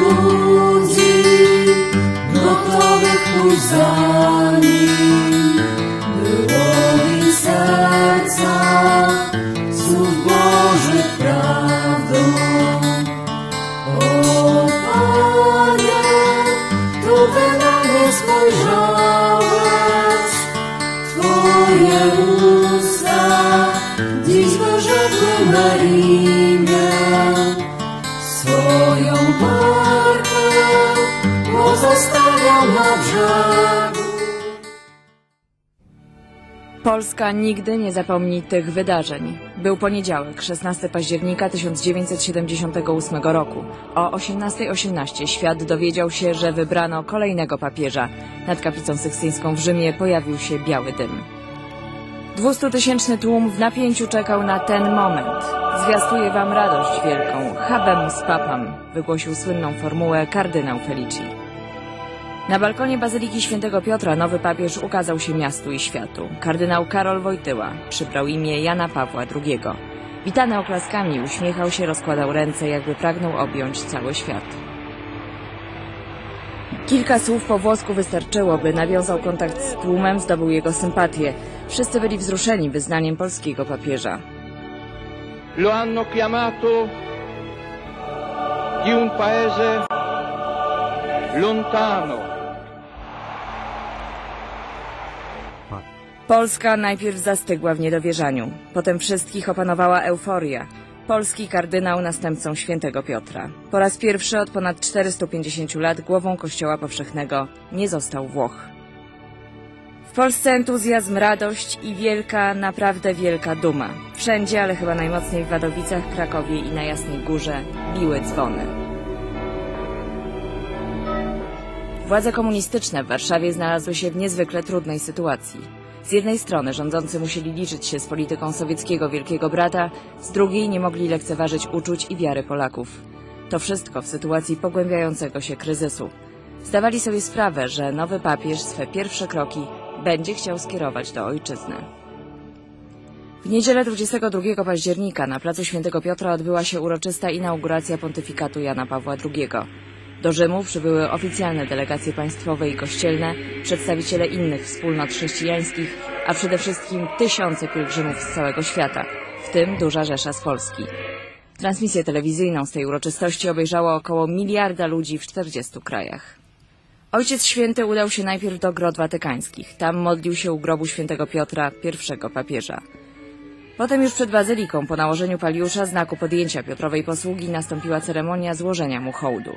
Ludzi gotowych pójść za nim. Było mi serca słów Bożych prawdą. O Panie, tu Ty na mnie spojrzałeś, Twoje usta dziś wyrzekły na Polska nigdy nie zapomni tych wydarzeń. Był poniedziałek, 16 października 1978 roku. O 18.18 świat dowiedział się, że wybrano kolejnego papieża. Nad kaplicą sykstyńską w Rzymie pojawił się biały dym. 200-tysięczny tłum w napięciu czekał na ten moment. Zwiastuję wam radość wielką. Habemus papam, wygłosił słynną formułę kardynał Felici. Na balkonie Bazyliki Świętego Piotra nowy papież ukazał się miastu i światu. Kardynał Karol Wojtyła przybrał imię Jana Pawła II. Witany oklaskami, uśmiechał się, rozkładał ręce, jakby pragnął objąć cały świat. Kilka słów po włosku wystarczyło, by nawiązał kontakt z tłumem, zdobył jego sympatię. Wszyscy byli wzruszeni wyznaniem polskiego papieża. lo hanno chiamato di un paese lontano, Polska najpierw zastygła w niedowierzaniu, potem wszystkich opanowała euforia. Polski kardynał następcą świętego Piotra. Po raz pierwszy od ponad 450 lat głową Kościoła Powszechnego nie został Włoch. W Polsce entuzjazm, radość i wielka, naprawdę wielka duma. Wszędzie, ale chyba najmocniej w Wadowicach, Krakowie i na Jasnej Górze biły dzwony. Władze komunistyczne w Warszawie znalazły się w niezwykle trudnej sytuacji. Z jednej strony rządzący musieli liczyć się z polityką sowieckiego Wielkiego Brata, z drugiej nie mogli lekceważyć uczuć i wiary Polaków. To wszystko w sytuacji pogłębiającego się kryzysu. Zdawali sobie sprawę, że nowy papież swe pierwsze kroki będzie chciał skierować do ojczyzny. W niedzielę 22 października na placu Świętego Piotra odbyła się uroczysta inauguracja pontyfikatu Jana Pawła II. Do Rzymu przybyły oficjalne delegacje państwowe i kościelne, przedstawiciele innych wspólnot chrześcijańskich, a przede wszystkim tysiące pielgrzymów z całego świata, w tym duża rzesza z Polski. Transmisję telewizyjną z tej uroczystości obejrzało około miliarda ludzi w 40 krajach. Ojciec Święty udał się najpierw do grot watykańskich. Tam modlił się u grobu świętego Piotra, pierwszego papieża. Potem już przed bazyliką, po nałożeniu paliusza, znaku podjęcia Piotrowej posługi, nastąpiła ceremonia złożenia mu hołdu.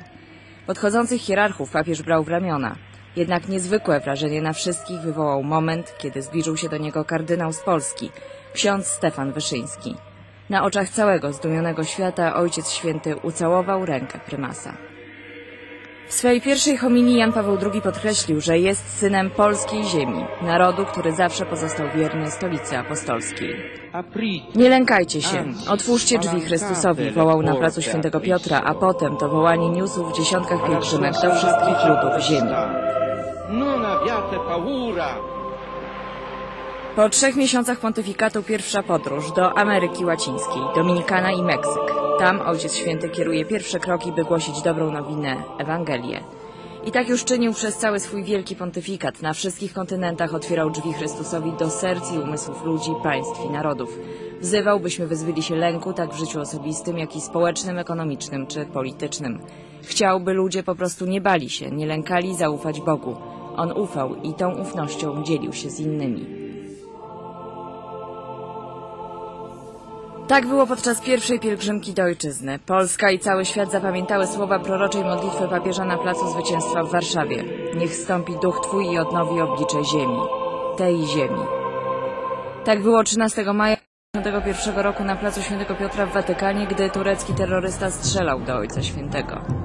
Podchodzących hierarchów papież brał w ramiona. Jednak niezwykłe wrażenie na wszystkich wywołał moment, kiedy zbliżył się do niego kardynał z Polski, ksiądz Stefan Wyszyński. Na oczach całego zdumionego świata Ojciec Święty ucałował rękę prymasa. W swej pierwszej homilii Jan Paweł II podkreślił, że jest synem polskiej ziemi, narodu, który zawsze pozostał wierny stolicy apostolskiej. Nie lękajcie się, otwórzcie drzwi Chrystusowi, wołał na placu Świętego Piotra, a potem to wołanie niósł w dziesiątkach pielgrzymek do wszystkich ludów ziemi. Po trzech miesiącach pontyfikatu pierwsza podróż do Ameryki Łacińskiej, Dominikana i Meksyk. Tam Ojciec Święty kieruje pierwsze kroki, by głosić dobrą nowinę, Ewangelię. I tak już czynił przez cały swój wielki pontyfikat. Na wszystkich kontynentach otwierał drzwi Chrystusowi do serc i umysłów ludzi, państw i narodów. Wzywał, byśmy wyzbyli się lęku tak w życiu osobistym, jak i społecznym, ekonomicznym czy politycznym. Chciał, by ludzie po prostu nie bali się, nie lękali zaufać Bogu. On ufał i tą ufnością dzielił się z innymi. Tak było podczas pierwszej pielgrzymki do ojczyzny. Polska i cały świat zapamiętały słowa proroczej modlitwy papieża na Placu Zwycięstwa w Warszawie. Niech stąpi duch Twój i odnowi oblicze ziemi. Tej ziemi. Tak było 13 maja 1951 roku na Placu Świętego Piotra w Watykanie, gdy turecki terrorysta strzelał do Ojca Świętego.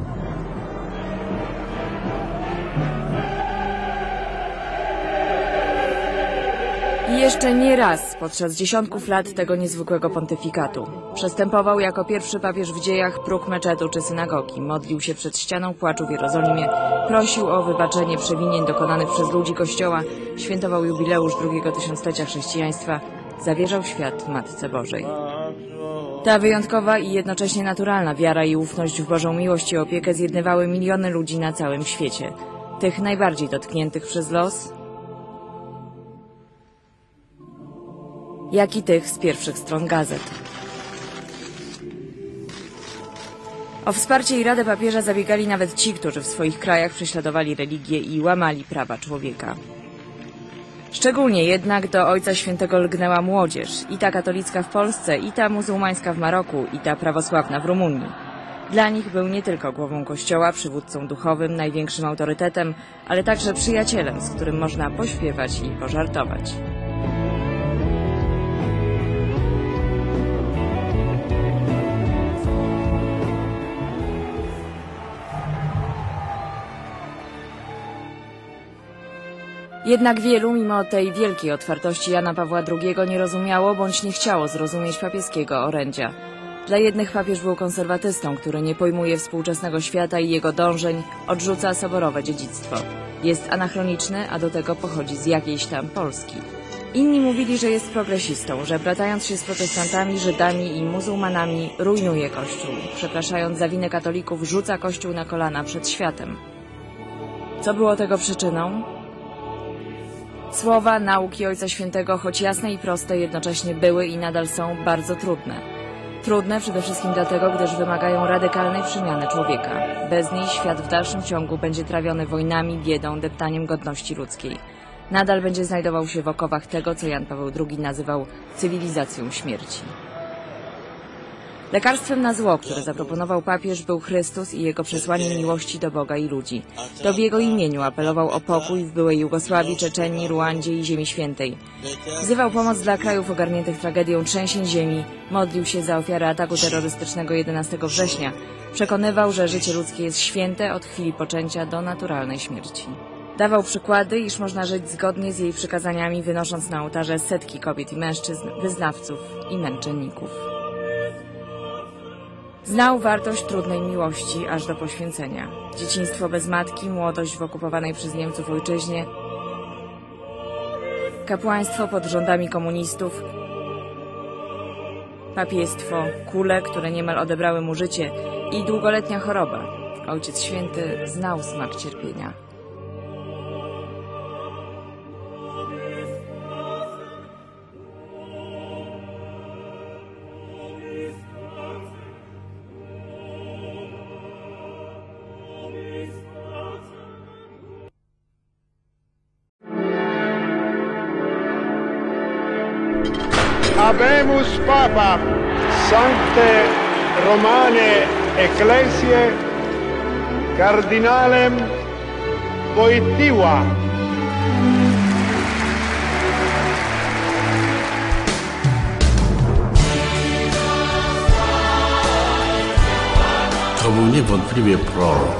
Jeszcze nie raz podczas dziesiątków lat tego niezwykłego pontyfikatu. Przestępował jako pierwszy papież w dziejach próg meczetu czy synagogi, modlił się przed ścianą płaczu w Jerozolimie, prosił o wybaczenie przewinień dokonanych przez ludzi Kościoła, świętował jubileusz drugiego tysiąclecia chrześcijaństwa, zawierzał świat Matce Bożej. Ta wyjątkowa i jednocześnie naturalna wiara i ufność w Bożą miłość i opiekę zjednywały miliony ludzi na całym świecie. Tych najbardziej dotkniętych przez los, jak i tych z pierwszych stron gazet. O wsparcie i radę papieża zabiegali nawet ci, którzy w swoich krajach prześladowali religię i łamali prawa człowieka. Szczególnie jednak do Ojca Świętego lgnęła młodzież, i ta katolicka w Polsce, i ta muzułmańska w Maroku, i ta prawosławna w Rumunii. Dla nich był nie tylko głową kościoła, przywódcą duchowym, największym autorytetem, ale także przyjacielem, z którym można pośpiewać i pożartować. Jednak wielu, mimo tej wielkiej otwartości Jana Pawła II, nie rozumiało bądź nie chciało zrozumieć papieskiego orędzia. Dla jednych papież był konserwatystą, który nie pojmuje współczesnego świata i jego dążeń, odrzuca soborowe dziedzictwo. Jest anachroniczny, a do tego pochodzi z jakiejś tam Polski. Inni mówili, że jest progresistą, że bratając się z protestantami, Żydami i muzułmanami rujnuje Kościół, przepraszając za winę katolików, rzuca Kościół na kolana przed światem. Co było tego przyczyną? Słowa nauki Ojca Świętego, choć jasne i proste, jednocześnie były i nadal są bardzo trudne. Trudne przede wszystkim dlatego, gdyż wymagają radykalnej przemiany człowieka. Bez niej świat w dalszym ciągu będzie trawiony wojnami, biedą, deptaniem godności ludzkiej. Nadal będzie znajdował się w okowach tego, co Jan Paweł II nazywał cywilizacją śmierci. Lekarstwem na zło, które zaproponował papież, był Chrystus i jego przesłanie miłości do Boga i ludzi. To w jego imieniu apelował o pokój w byłej Jugosławii, Czeczenii, Ruandzie i Ziemi Świętej. Wzywał pomoc dla krajów ogarniętych tragedią trzęsień ziemi, modlił się za ofiarę ataku terrorystycznego 11 września. Przekonywał, że życie ludzkie jest święte od chwili poczęcia do naturalnej śmierci. Dawał przykłady, iż można żyć zgodnie z jej przykazaniami, wynosząc na ołtarze setki kobiet i mężczyzn, wyznawców i męczenników. Znał wartość trudnej miłości aż do poświęcenia. Dzieciństwo bez matki, młodość w okupowanej przez Niemców ojczyźnie, kapłaństwo pod rządami komunistów, papiestwo, kule, które niemal odebrały mu życie i długoletnia choroba. Ojciec Święty znał smak cierpienia. Habemus Papa Sancte Romane Ecclesiae Cardinalem Wojtyła To był niewątpliwie prorok.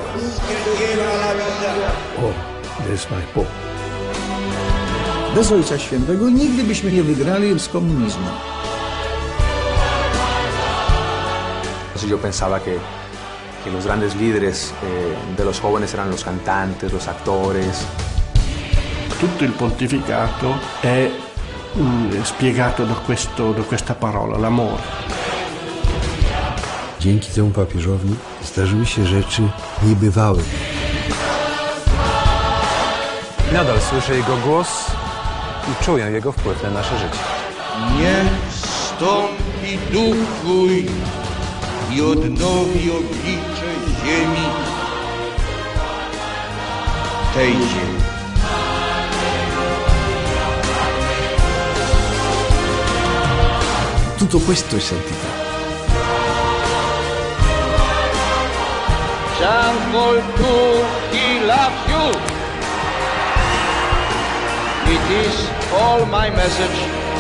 O, jest my Bóg. Bez Ojca Świętego nigdy byśmy nie wygrali z komunizmem. Entonces yo pensaba que, que los grandes líderes eh, de los jóvenes eran los cantantes, los actores. Tutto il pontificato è mm, spiegato da, questo- da questa parola, l'amore. Dzięki temu papieżowi zdarzyły się rzeczy niebywałe. Nadal słyszę jego głos i czuję jego wpływ na nasze życie. Niech stąpi duch Twój i odnowi oblicze ziemi, tej ziemi. Tutto questo è santità. Paul II, he loves you. It is all my message